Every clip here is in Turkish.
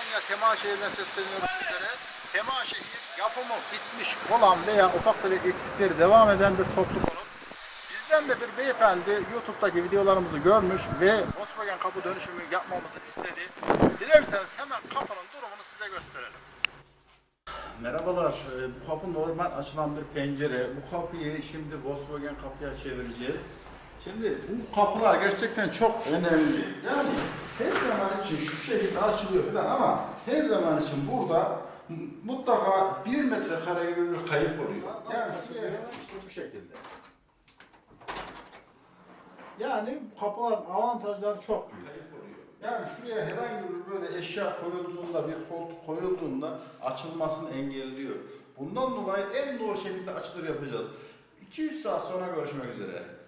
Konya Temaşehir'den sesleniyoruz sizlere. Temaşehir yapımı bitmiş olan veya ufak tefek eksikleri devam eden bir toplu konut. Bizden de bir beyefendi YouTube'daki videolarımızı görmüş ve Volkswagen kapı dönüşümü yapmamızı istedi. Dilerseniz hemen kapının durumunu size gösterelim. Merhabalar. Ee, Bu kapı normal açılan bir pencere. Bu kapıyı şimdi Volkswagen kapıya çevireceğiz. Şimdi bu kapılar gerçekten çok önemli. Yani her zaman için şu şekilde açılıyor falan ama her zaman için burada mutlaka bir metrekare gibi bir kayıp oluyor. Yani şuraya işte bu şekilde. Yani kapıların avantajları çok büyük. Yani şuraya herhangi bir böyle eşya koyulduğunda, bir koltuk koyulduğunda açılmasını engelliyor. Bundan dolayı en doğru şekilde açılır yapacağız. 200 saat sonra görüşmek üzere.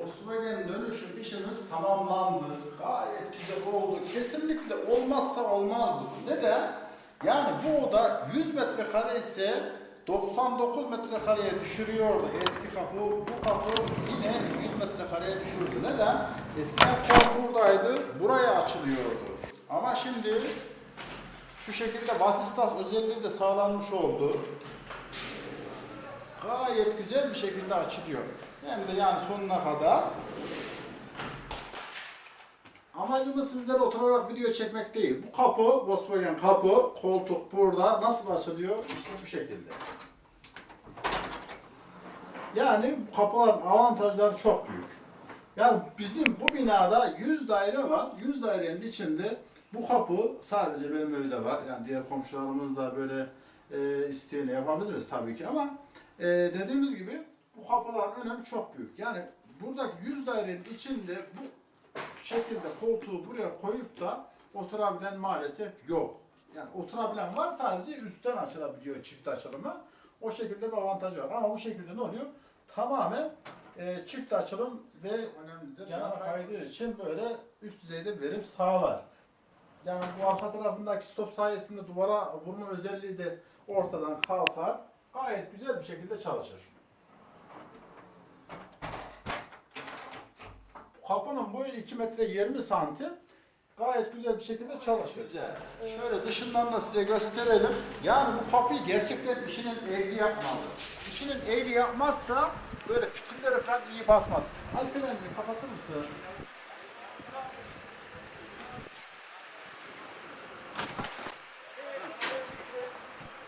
Volkswagen dönüşüm işimiz tamamlandı. Gayet güzel oldu. Kesinlikle olmazsa olmazdı. Neden? Yani bu oda 100 metrekare ise 99 metrekareye düşürüyordu. Eski kapı, bu kapı yine 100 metrekareye düşürdü. Neden? Eskiden kapı buradaydı, buraya açılıyordu. Ama şimdi şu şekilde vasistas özelliği de sağlanmış oldu. Gayet güzel bir şekilde açılıyor. Hem de yani sonuna kadar. Amacımız sizlere oturarak video çekmek değil. Bu kapı, Volkswagen kapı, koltuk burada nasıl açılıyor? İşte bu şekilde. Yani bu kapıların avantajları çok büyük. Yani bizim bu binada 100 daire var. 100 dairenin içinde bu kapı sadece benim evde var. Yani diğer komşularımız da böyle e, isteyeni yapabiliriz tabii ki ama e, dediğimiz gibi bu kapıların önemi çok büyük. Yani buradaki 100 dairenin içinde bu şekilde koltuğu buraya koyup da oturabilen maalesef yok. Yani oturabilen var sadece üstten açılabiliyor çift açılımı. O şekilde bir avantajı var. Ama bu şekilde ne oluyor? Tamamen e, çift açılım ve önemlidir. Yana kaydığı için böyle üst düzeyde verim sağlar. Yani bu arka tarafındaki stop sayesinde duvara vurma özelliği de ortadan kalkar. Gayet güzel bir şekilde çalışır. Kapının boyu 2 metre 20 santim. Gayet güzel bir şekilde çalışıyor. Güzel. Şöyle dışından da size gösterelim. Yani bu kapıyı gerçekten işinin ehli yapmalı. İşinin ehli yapmazsa böyle fitilleri falan iyi basmaz. Alperen'cim kapatır mısın?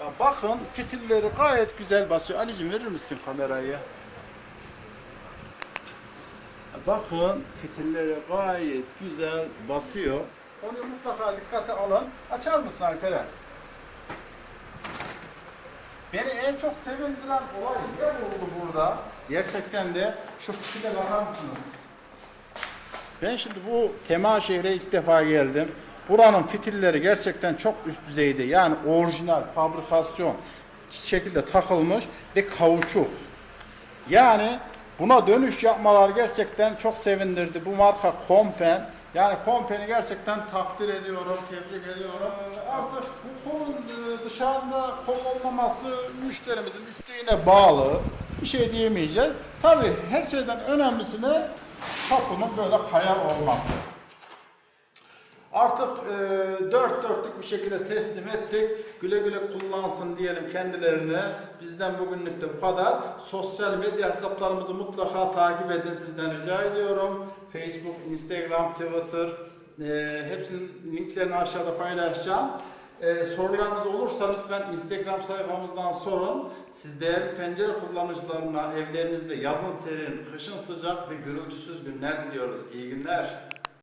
Ya bakın fitilleri gayet güzel basıyor. Ali'cim verir misin kamerayı? Bakın fitilleri gayet güzel basıyor. Onu mutlaka dikkate alın. Açar mısın Alperen? Beni en çok sevindiren olay ne oldu burada? Gerçekten de şu fitile bakar mısınız? Ben şimdi bu Tema şehre ilk defa geldim. Buranın fitilleri gerçekten çok üst düzeyde. Yani orijinal, fabrikasyon şekilde takılmış ve kauçuk. Yani buna dönüş yapmalar gerçekten çok sevindirdi. Bu marka Kompen. Yani Kompen'i gerçekten takdir ediyorum, tebrik ediyorum. Artık bu kolun e, dışarıda kol olmaması müşterimizin isteğine bağlı. Bir şey diyemeyeceğiz. Tabii her şeyden önemlisine kapının böyle kayar olması. Artık e, dört dörtlük bir şekilde teslim ettik. Güle güle kullansın diyelim kendilerine. Bizden bugünlük de bu kadar. Sosyal medya hesaplarımızı mutlaka takip edin sizden rica ediyorum. Facebook, Instagram, Twitter e, hepsinin linklerini aşağıda paylaşacağım. E, sorularınız olursa lütfen Instagram sayfamızdan sorun. Siz değerli pencere kullanıcılarına evlerinizde yazın serin, kışın sıcak ve gürültüsüz günler diliyoruz. İyi günler.